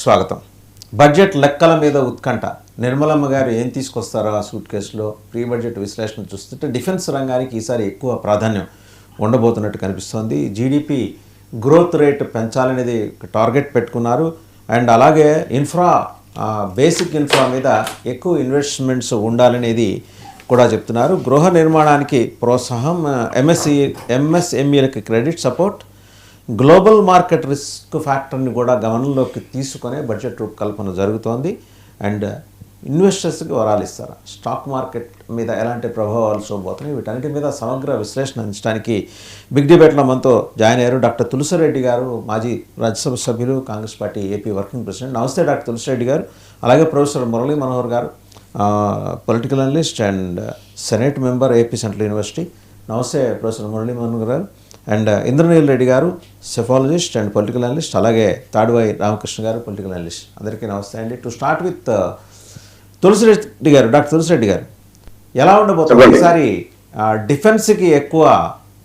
స్వాగతం. బడ్జెట్ లెక్కల మీద ఉత్కంఠ. నిర్మలమ్మ గారు ఏం తీసుకొస్తారో ఆ సూట్ కేసులో? ప్రీ బడ్జెట్ విశ్లేషణ చూస్తుంటే డిఫెన్స్ రంగానికి ఈసారి ఎక్కువ ప్రాధాన్యం ఉండబోతున్నట్టు కనిపిస్తోంది. జీడిపి గ్రోత్ రేట్ పెంచాలనేది టార్గెట్ పెట్టుకున్నారు. అండ్ అలాగే ఇన్ఫ్రా బేసిక్ ఇన్ఫ్రా మీద ఎక్కువ ఇన్వెస్ట్మెంట్స్ ఉండాలనేది కూడా చెప్తున్నారు. గృహ నిర్మాణానికి ప్రోత్సాహం MSC ఎంఎస్ఎంఈలకు credit support global market risk ఫ్యాక్టర్ని కూడా గమనంలోకి తీసుకునే బడ్జెట్ రూపకల్పన జరుగుతోంది. అండ్ ఇన్వెస్టర్స్కి వరాలు ఇస్తారు? స్టాక్ మార్కెట్ మీద ఎలాంటి ప్రభావాలు చూపోతున్నాయి వీటన్నిటి మీద సమగ్ర విశ్లేషణ అందించడానికి బిగ్ డిబేట్లో మనతో జాయిన్ అయ్యారు డాక్టర్ తులసిరెడ్డి గారు మాజీ రాజ్యసభ సభ్యులు Congress party AP working president. నమస్తే డాక్టర్ తులసిరెడ్డి గారు. అలాగే ప్రొఫెసర్ మురళీ మనోహర్ గారు political analyst and senate member AP central university. నమస్తే ప్రొఫెసర్ మురళీ మనోహర్ గారు. అండ్ ఇంద్రనీల్ రెడ్డి గారు సెఫాలజిస్ట్ అండ్ పొలిటికల్ అనలిస్ట్ అలాగే తాడువాయి రామకృష్ణ గారు పొలిటికల్ అనలిస్ట్. అందరికీ నమస్తే అండి. టు స్టార్ట్ విత్ తులసిరెడ్డి గారు డాక్టర్ తులసిరెడ్డి గారు. ఎలా ఉండబోతుంది? చెప్పండి. ఈసారి ఆ, డిఫెన్స్కి ఎక్కువ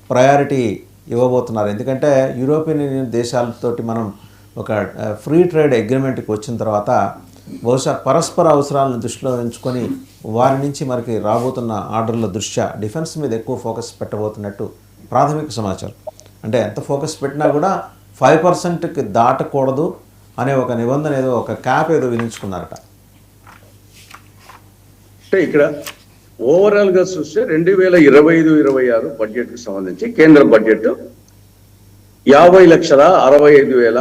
ప్రయారిటీ ఇవ్వబోతున్నారు. ఎందుకంటే యూరోపియన్ యూనియన్ దేశాలతోటి మనం ఒక ఫ్రీ ట్రేడ్ అగ్రిమెంట్కి వచ్చిన తర్వాత బహుశా పరస్పర అవసరాలను దృష్టిలో ఉంచుకొని వారి నుంచి మనకి రాబోతున్న ఆర్డర్ల దృష్ట్యా డిఫెన్స్ మీద ఎక్కువ ఫోకస్ పెట్టబోతున్నట్టు ప్రాథమిక సమాచారం. అంటే ఎంత ఫోకస్ పెట్టినా కూడా ఫైవ్ పర్సెంట్కి దాటకూడదు అనే ఒక నిబంధన ఏదో ఒక క్యాప్ ఏదో విధించుకున్నారట. అంటే ఇక్కడ ఓవరాల్గా చూస్తే రెండు వేల ఇరవై ఐదు ఇరవై ఆరు బడ్జెట్కి సంబంధించి కేంద్ర బడ్జెట్ యాభై లక్షల అరవై ఐదు వేల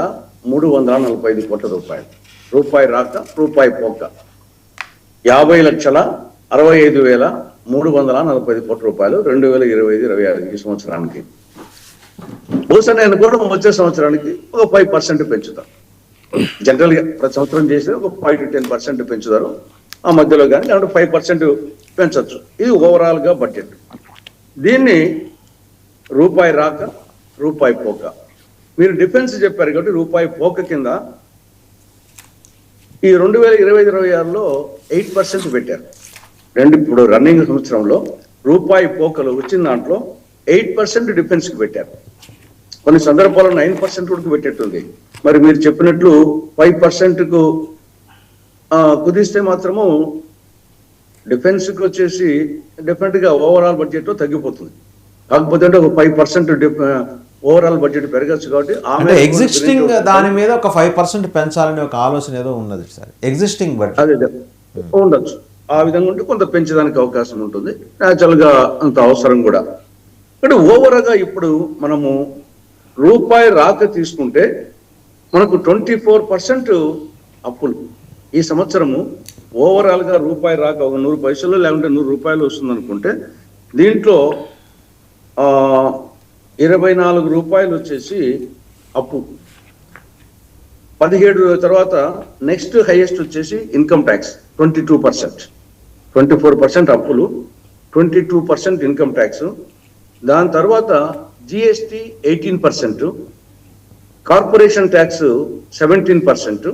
మూడు వందల నలభై ఐదు కోట్ల రూపాయలు. రూపాయి రాక రూపాయి పోక. యాభై లక్షల అరవై ఐదు వేల మూడు వందల నలభై ఐదు కోట్ల రూపాయలు రెండు వేల ఇరవై ఐదు ఇరవై ఆరు ఈ సంవత్సరానికి. బహుశా నేను కూడా వచ్చే సంవత్సరానికి ఒక ఫైవ్ పర్సెంట్ పెంచుతాం జనరల్గా ప్రతి సంవత్సరం చేసి ఒక ఫైవ్ టు టెన్ పర్సెంట్ పెంచుతారు. ఆ మధ్యలో కానీ లేకుంటే ఫైవ్ పర్సెంట్ పెంచవచ్చు ఇది ఓవరాల్గా బడ్జెట్. దీన్ని రూపాయి రాక రూపాయి పోక. మీరు డిఫెన్స్ చెప్పారు కాబట్టి రూపాయి పోక కింద ఈ రెండు వేల ఇరవై ఇరవై ఆరులో ఎయిట్ పర్సెంట్ పెట్టారు. రెండు ఇప్పుడు రన్నింగ్ సంవత్సరంలో రూపాయి పోకలు వచ్చిన దాంట్లో ఎయిట్ పర్సెంట్ డిఫెన్స్కి పెట్టారు. కొన్ని సందర్భాల్లో నైన్ పర్సెంట్ కూడా పెట్టేట్టుంది. మరి మీరు చెప్పినట్లు ఫైవ్ పర్సెంట్కు ఆ, కుదిస్తే మాత్రము డిఫెన్స్కి వచ్చేసి డెఫినెట్గా ఓవరాల్ బడ్జెట్ తగ్గిపోతుంది. కాకపోతే అంటే ఒక ఫైవ్ పర్సెంట్ ఓవరాల్ బడ్జెట్ పెరగచ్చు కాబట్టి ఆమె ఎగ్జిస్టింగ్ దాని మీద ఒక ఫైవ్ పర్సెంట్ పెంచాలనే ఒక ఆలోచన ఏదో ఉన్నది సార్. Existing budget. ఉండొచ్చు. ఆ విధంగా ఉంటే కొంత పెంచడానికి అవకాశం ఉంటుంది. న్యాచురల్గా అంత అవసరం కూడా. అంటే ఓవరాల్గా ఇప్పుడు మనము రూపాయి రాక తీసుకుంటే మనకు ట్వంటీ ఫోర్ పర్సెంట్ అప్పులు. ఈ సంవత్సరము ఓవరాల్గా రూపాయి రాక ఒక నూరు పైసలు లేకుంటే నూరు రూపాయలు వస్తుంది అనుకుంటే దీంట్లో ఇరవై నాలుగు రూపాయలు వచ్చేసి అప్పు. పదిహేడు తర్వాత నెక్స్ట్ హైయెస్ట్ వచ్చేసి income tax twenty two percent twenty four percent అప్పులు twenty two percent income tax దాని తర్వాత GST eighteen percent corporation tax seventeen percent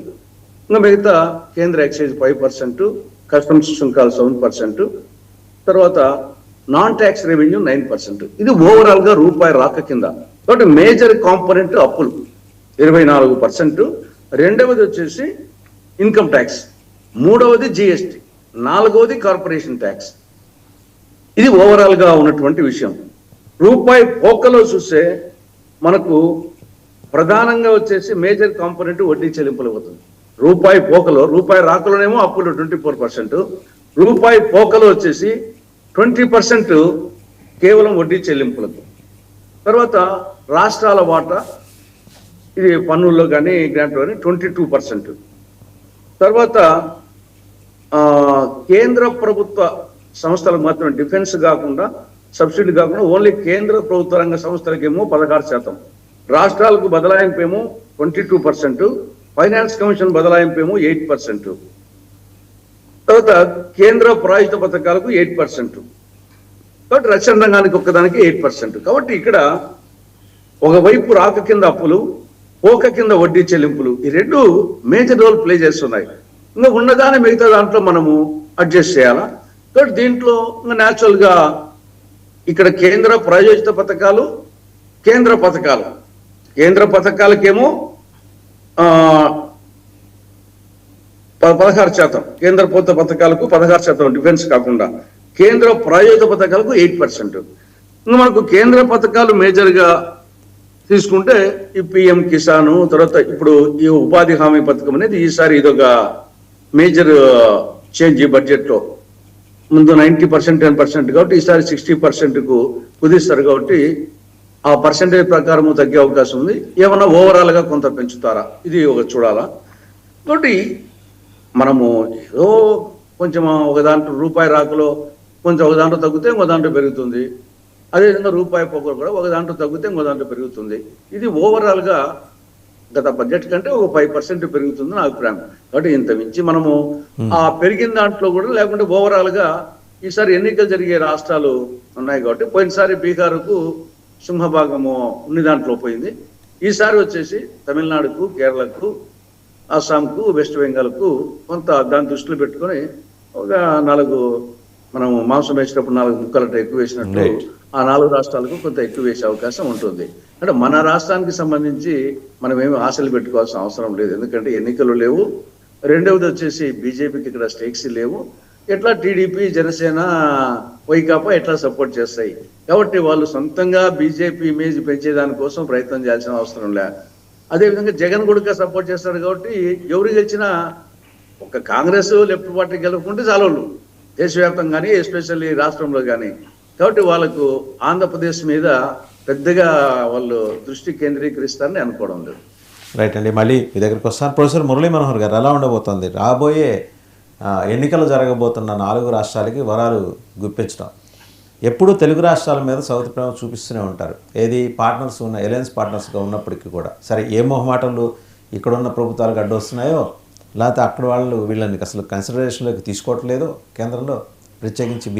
ఇంకా మిగతా కేంద్ర ఎక్సైజ్ ఫైవ్ పర్సెంట్ కస్టమ్స్ సుంకాలు సెవెన్ పర్సెంట్ తర్వాత non tax revenue nine percent ఇది ఓవరాల్గా రూపాయి రాక కింద. కాబట్టి మేజర్ కాంపోనెంట్ అప్పులు ఇరవై నాలుగు పర్సెంట్ రెండవది వచ్చేసి ఇన్కమ్ ట్యాక్స్. మూడవది జిఎస్టి. నాలుగవది కార్పొరేషన్ ట్యాక్స్. ఇది ఓవరాల్గా ఉన్నటువంటి విషయం. రూపాయి పోకలో చూస్తే మనకు ప్రధానంగా వచ్చేసి మేజర్ కాంపోనెంట్ వడ్డీ చెల్లింపులు అవుతుంది. రూపాయి పోకలో రూపాయి రాకలోనేమో అప్పులు ట్వంటీ ఫోర్ పర్సెంట్. రూపాయి పోకలో వచ్చేసి ట్వంటీ పర్సెంట్ కేవలం వడ్డీ చెల్లింపులకు. తర్వాత రాష్ట్రాల వాటా ఇది పన్నుల్లో కానీ గ్రాంట్లో కానీ ట్వంటీ టూ పర్సెంట్. తర్వాత కేంద్ర ప్రభుత్వ సంస్థలకు మాత్రం డిఫెన్స్ కాకుండా సబ్సిడీ కాకుండా ఓన్లీ కేంద్ర ప్రభుత్వ రంగ సంస్థలకేమో పదహారు శాతం. రాష్ట్రాలకు బదలాయింపు ఏమో twenty two percent. Finance commission బదలాయింపు ఏమో ఎయిట్ పర్సెంట్. తర్వాత కేంద్ర ప్రాయుత పథకాలకు ఎయిట్ పర్సెంట్. కాబట్టి రక్షణ రంగానికి ఒక్కదానికి ఎయిట్ పర్సెంట్. కాబట్టి ఇక్కడ ఒకవైపు రాక కింద అప్పులు పోక కింద వడ్డీ చెల్లింపులు. ఈ రెండు మేజర్ రోల్ ప్లే చేస్తున్నాయి. ఇంకా ఉన్నదాని మిగతా దాంట్లో మనము అడ్జస్ట్ చేయాలా? కాబట్టి దీంట్లో ఇంకా న్యాచురల్గా ఇక్కడ కేంద్ర ప్రాయోజిత పథకాలు కేంద్ర పథకాలు. కేంద్ర పథకాలకేమో పదహారు శాతం. కేంద్ర ప్రభుత్వ పథకాలకు పదహారు శాతం డిఫెన్స్ కాకుండా కేంద్ర ప్రాయోజిత పథకాలకు ఎయిట్ పర్సెంట్. మనకు కేంద్ర పథకాలు మేజర్గా తీసుకుంటే ఈ పిఎం కిసాను తర్వాత ఇప్పుడు ఈ ఉపాధి హామీ పథకం అనేది ఈసారి ఇదొక మేజర్ చేంజ్ ఈ బడ్జెట్లో ముందు నైన్టీ పర్సెంట్ టెన్ పర్సెంట్ కాబట్టి ఈసారి సిక్స్టీ పర్సెంట్కు కుదిస్తారు కాబట్టి ఆ పర్సెంటేజ్ ప్రకారం తగ్గే అవకాశం ఉంది. ఏమన్నా ఓవరాల్గా కొంత పెంచుతారా? ఇది ఒక చూడాలా? కాబట్టి మనము ఏదో కొంచెం ఒక దాంట్లో రూపాయి రాకలో కొంచెం ఒక దాంట్లో తగ్గితే ఇంకో దాంట్లో పెరుగుతుంది. అదేవిధంగా రూపాయి పొగలు కూడా ఒక దాంట్లో తగ్గితే ఇంకో దాంట్లో పెరుగుతుంది. ఇది ఓవరాల్గా గత బడ్జెట్ కంటే ఒక ఫైవ్ పర్సెంట్ పెరుగుతుంది నా అభిప్రాయం. కాబట్టి ఇంత మించి మనము ఆ పెరిగిన దాంట్లో కూడా లేకుంటే ఓవరాల్గా ఈసారి ఎన్నికలు జరిగే రాష్ట్రాలు ఉన్నాయి కాబట్టి పోయినసారి బీహార్కు సింహభాగము ఉన్ని దాంట్లో పోయింది. ఈసారి వచ్చేసి తమిళనాడుకు కేరళకు అస్సాంకు వెస్ట్ బెంగాల్కు కొంత దాన్ని దృష్టిలో పెట్టుకొని ఒక నాలుగు మనం మాంసం వేసినప్పుడు నాలుగు ముక్కలట ఎక్కువ వేసినట్టు. ఆ నాలుగు రాష్ట్రాలకు కొంత ఎక్కువ వేసే అవకాశం ఉంటుంది. అంటే మన రాష్ట్రానికి సంబంధించి మనం ఏమి ఆశలు పెట్టుకోవాల్సిన అవసరం లేదు. ఎందుకంటే ఎన్నికలు లేవు. రెండవది వచ్చేసి బీజేపీకి ఇక్కడ స్టేక్స్ లేవు. ఎట్లా టీడీపీ జనసేన వైకాపా ఎట్లా సపోర్ట్ చేస్తాయి? కాబట్టి వాళ్ళు సొంతంగా బీజేపీ ఇమేజ్ పెంచేదానికోసం ప్రయత్నం చేయాల్సిన అవసరం లే. అదేవిధంగా జగన్ కూడా సపోర్ట్ చేస్తారు కాబట్టి ఎవరు గెలిచినా ఒక కాంగ్రెస్ లెఫ్ట్ పార్టీ గెలుపుకుంటే చాలా వాళ్ళు దేశవ్యాప్తంగా కానీ ఎస్పెషల్లీ రాష్ట్రంలో కానీ కాబట్టి వాళ్ళకు ఆంధ్రప్రదేశ్ మీద పెద్దగా వాళ్ళు దృష్టి కేంద్రీకరిస్తారని అనుకోవడం లేదు. రైట్ అండి. మళ్ళీ మీ దగ్గరికి వస్తాను. ప్రొఫెసర్ మురళీ మనోహర్ గారు ఎలా ఉండబోతోంది? రాబోయే ఎన్నికలు జరగబోతున్న నాలుగు రాష్ట్రాలకి వరాలు గుప్పించడం. ఎప్పుడూ తెలుగు రాష్ట్రాల మీద సౌత్ ప్రేమ చూపిస్తూనే ఉంటారు. ఏది పార్ట్నర్స్ ఉన్న ఎలయన్స్ పార్ట్నర్స్గా ఉన్నప్పటికీ కూడా. సరే ఏ మొహమాటలు ఇక్కడున్న ప్రభుత్వాలకు అడ్డొస్తున్నాయో లేకపోతే అక్కడ వాళ్ళు వీళ్ళని అసలు కన్సిడరేషన్లోకి తీసుకోవట్లేదు కేంద్రంలో ప్రత్యేకించి బీ